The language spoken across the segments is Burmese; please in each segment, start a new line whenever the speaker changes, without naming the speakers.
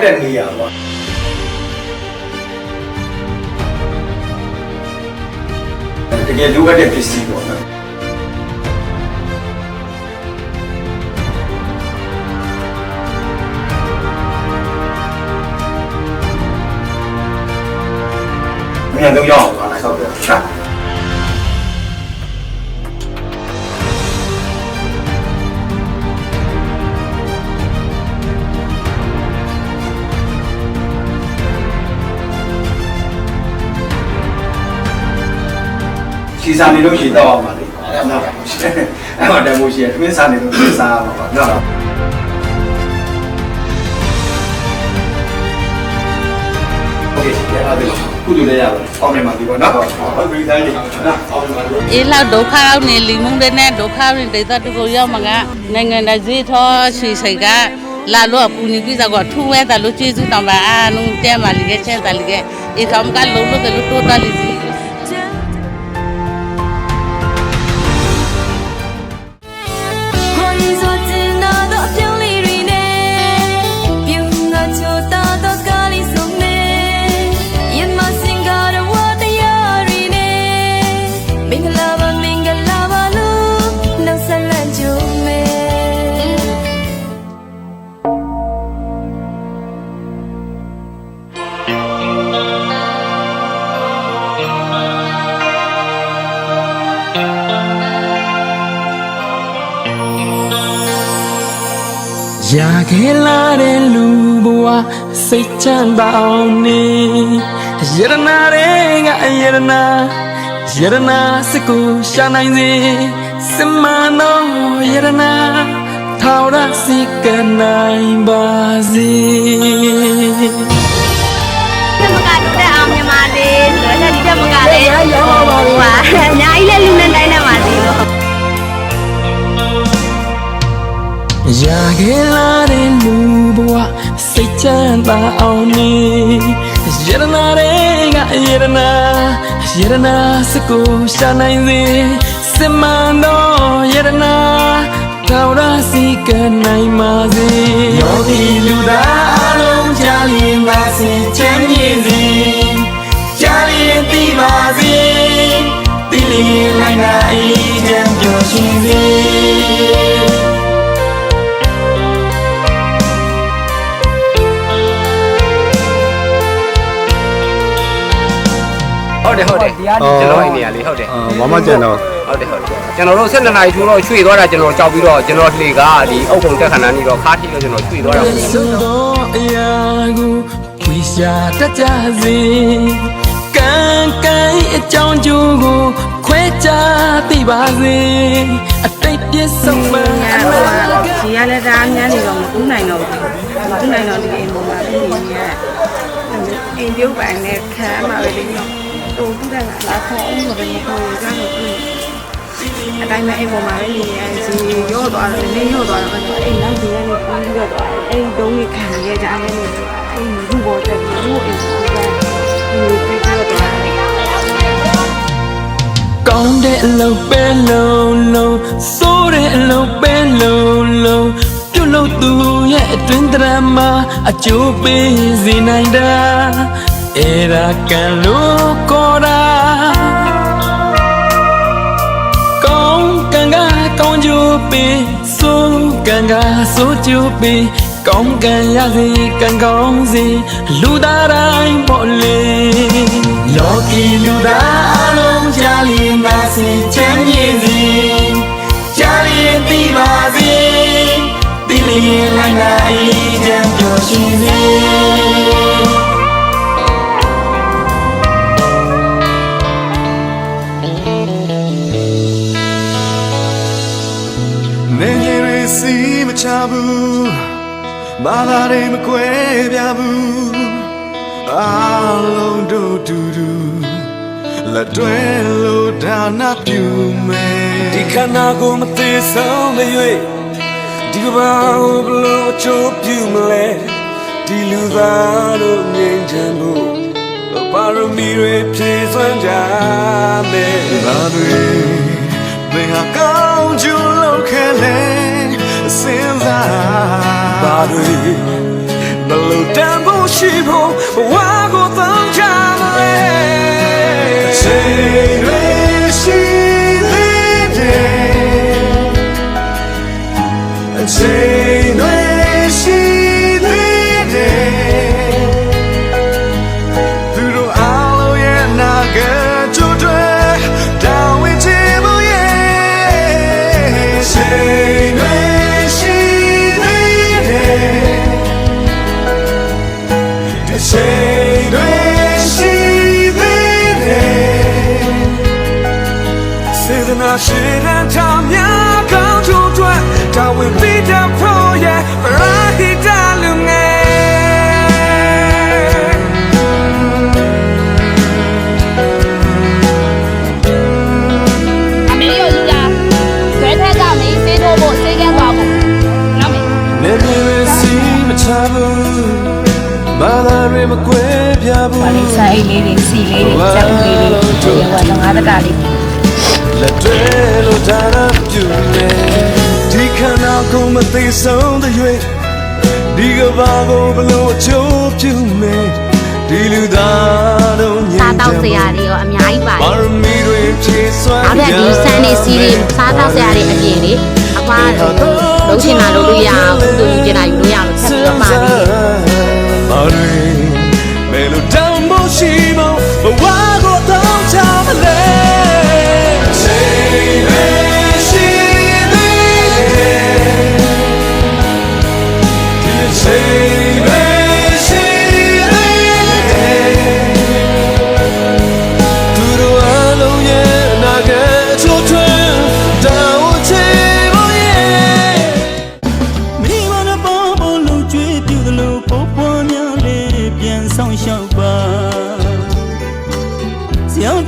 တ်တဲ့နေရာပေါ့တကယ်လိုအပ်တဲ့ပစ္စည်းပေါ့နော်မင်းတို့ရအောင်ပါလားဟုတ်တယ်ချာ စီစာနေလို့ရှိတော့အောင်ပါလေအဲ့ဒါအဲ့မှာတမိုးရှိတယ်တွင်းစာနေလို့တွင်းစာရမှာပါနော်โอเคအဲ့ဒါတော့ကုတူလည်းရပါအောင်နေမှာဒီပေါ့နော်ဟုတ်ပြီတိုင်းလေးနော်အောင်နေမှာလို့
အေးလောက်ဒုက္ခရောက်နေလီမုန်းတဲ့နဲ့ဒုက္ခရင်းဒေသတူကိုရောက်မှာကနိုင်ငံတော်ဈေးထောရွှေစိတ်ကလာလို့ပူနေပြီဆိုတော့ထူဝဲတယ်လို့ကျေးဇူးတောင်းပါအာနုတဲမာလီကချဲတယ်လီကအေးထောင်ကလုံးလို့တယ်လို့တိုးတယ်လီစီ
ရာ
ခဲလာတဲ့လူဘဝစိတ်ချမ်းသာအောင်နေယရနာတွေကယရနာယရနာစကိုရှာနိုင်စေစမနောယရနာထာဝရစိတ်ကနိုင်ပါစေ
တ်
ချမ်းသာအောင်နေယရနာတွေကယရနာယရနာစကိုရှာနိုင်စေစမနောယရနာထာဝရစီကနိုင်ပါစေယောဂီလူသားအလုံးကြား
ဟုတ်တယ်ဟုတ်တယ်ကျွန်တော်အိမ်နေရလေဟုတ်တယ်
ဘာမှကျန်တော့
ဟုတ်တယ်ဟုတ်တယ်ကျွန်တော်တို့12နာရီချိုးတော့ရွှေ့သွားတာကျွန်တော်ကြောက်ပြီးတော့ကျွန်တော်လှေကဒီအုတ်ခုံတက်ခဏနေတော့ခါထိလို့ကျွန်တော်ရွှေ့သွားတာ
စွန်တော်အရာကိုခွေရှာတတ်ကြစေကံကံအကြောင်းကျိုးကိုခွဲခြားသိပါစေအတိတ်ပြည့်စုံမှ
ညာတော့ဒီရလည်းဒါအများနေတော့မကူးနိုင်တော့ဘူးမကူးနိုင်တော့ဒီအိမ်ပေါ်မှာပြီးနေရအိမ်ပြုတ်ပိုင်နဲ့ခံမှာပဲလေတော့ တူတူတဲ့ကလာခေါ်အောင်ဆိုတော့မခေါ်ရကြတော့ဘူးအတိုင်းမဲ့အိမ်ပေါ်မှာလည်းနေရစီရော့သွားတယ်နေရော့သွားတော့အိမ်နောက်ဒီကနေပြီးတော့သွားတယ်အိမ်တုံးကြီးခံရကြတယ်နေအိမ်လူပေါ်တက်ပြီးလူအိမ်ကိုပဲဒီပြီးတော့သွားတယ်
ကောင်းတဲ့အလုပ်ပဲလုံးလုံးဆိုးတဲ့အလုပ်ပဲလုံးလုံးပြုတ်လို့သူရဲ့အတွင်းတရမှာအကျိုးပေးစေနိုင်တာ အဲ့ဒါကံလို့ခေါ်တာကောင်းကံကကောင်းကျိုးပေးဆိုးကံကဆိုးကျိုးပေးကောင်းကံရစေကံကောင်းစေလူသားတိုင်းပေါ်လေလောကီလူသားအလုံးကြားလျင်ပါစေချ
ဘာသာတွေမကွဲပြားဘူးအားလုံးတို့တူတူလက်တွဲလို့ဒါနာပြုမယ်
ဒီခန္ဓာကိုမသေးဆုံးမ၍ဒီကဘာကိုဘလို့အချိုးပြုမလဲဒီလူသားတို့ငြိမ်းချမ်းဖို့ပါရမီတွေဖြည့်စွမ်းကြမယ်
ဘာတွေဘယ်ဟာကောင်းကျိုးလောက်ခဲလဲစဉ်းစား
ဘာတွေဘလို့တမ်း
ဒီချိန်တွေရှိသေးတယ်စေတနာရှင်တဲ့ထားများကောင်းချိုးတွေတာဝန်ပြီးတဲ့ တွေ
မကွဲ
ပြဘူး
ပါလိဆိုင်လေးတွေစီလေးတွေစက်လေးတွေဒီကတော့ငါးတကလေး
လက်တွေလို့ဒါရပြုနေဒီခန္ဓာကိုယ်မသိဆုံးတဲ့၍ဒီကဘာကိုဘလို့အချိုးပြုနေဒီလူသားတို့ည
စားတောက်စရာတွေရောအများကြီးပါတ
ပါ
ယ်
ရမီတွေဖြည့်စွမ်း
နောက်ထပ်ဒီဆန်နေစီးတွေစားတောက်စရာတွေအပြင်လေအဖွားလုံးချင်တာလုပ်လို့ရအောင်သူယူချင်တာယူလို့ရအောင်ထပ်ပြီးတော့ပါသေးတယ်
ပါ ရှိမဘဝကိုတောင်းချမလဲချိန်ရရှိသေးတယ်ဒီချိန်ရရှိသေးတယ်သူတို့အလုံးရဲ့အနာဂတ်ချိုးထွန်းတောင်းချင်ဖို့ရဲ့
မိမနပေါ်ပေါ်လုံးကျွေးပြူသလိုပေါ်ပေါ်များလေးပြန်ဆောင်ရှောက်ပါဇယောင်း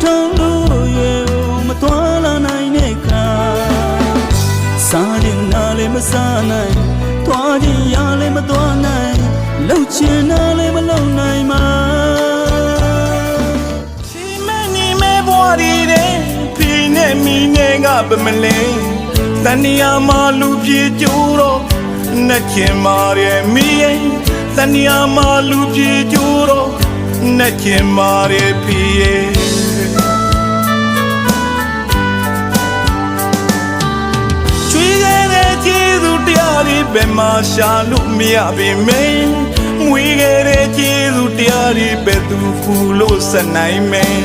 ထုံးလို့ရွယ်မတော်လာနိုင်တဲ့ခါစားရင်နာလည်းမစားနိုင်တွားခြင်းရလည်းမတွားနိုင်လှုပ်ချင်တာလည်းမလုပ်နိုင်မှာချီမနီမဲဘွားရီတဲ့ပြင်းနဲ့မီနဲ့ကပမလဲတဏှာမှလူပြေကျိုးတော့နဲ့ချင်မာရဲ့မီးရဲ့တဏှာမှလူပြေကျိုးတော့နဲ့ချင်မာရဲ့ဖီးရဲ့ ဇူးတရားတွေဘယ်မှာရှာလို့မရပေမယ့်မွေးခဲ့တဲ့ကျေးဇူးတရားတွေဘယ်သူဖူလို့ဆက်နိုင်မယ်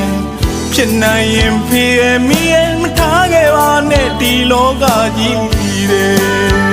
ဖြစ်နိုင်ရင်ဖီးရဲ့မီးရဲ့မထားခဲ့ပါနဲ့ဒီလောကကြီးတယ်